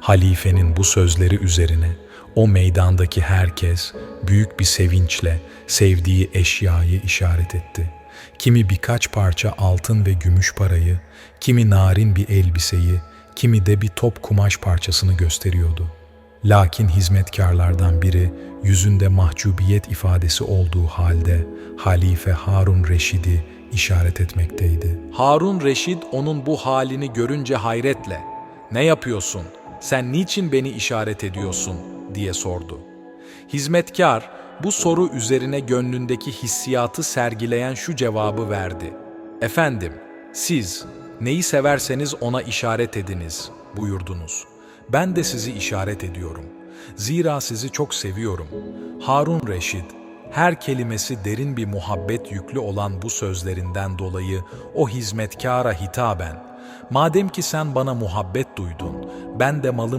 Halifenin bu sözleri üzerine o meydandaki herkes büyük bir sevinçle sevdiği eşyayı işaret etti. Kimi birkaç parça altın ve gümüş parayı, kimi narin bir elbiseyi, kimi de bir top kumaş parçasını gösteriyordu. Lakin hizmetkarlardan biri yüzünde mahcubiyet ifadesi olduğu halde Halife Harun Reşid'i işaret etmekteydi. Harun Reşid onun bu halini görünce hayretle "Ne yapıyorsun? Sen niçin beni işaret ediyorsun?" diye sordu. Hizmetkar bu soru üzerine gönlündeki hissiyatı sergileyen şu cevabı verdi. Efendim, siz neyi severseniz ona işaret ediniz buyurdunuz. Ben de sizi işaret ediyorum. Zira sizi çok seviyorum. Harun Reşid, her kelimesi derin bir muhabbet yüklü olan bu sözlerinden dolayı o hizmetkara hitaben, madem ki sen bana muhabbet duydun, ben de malım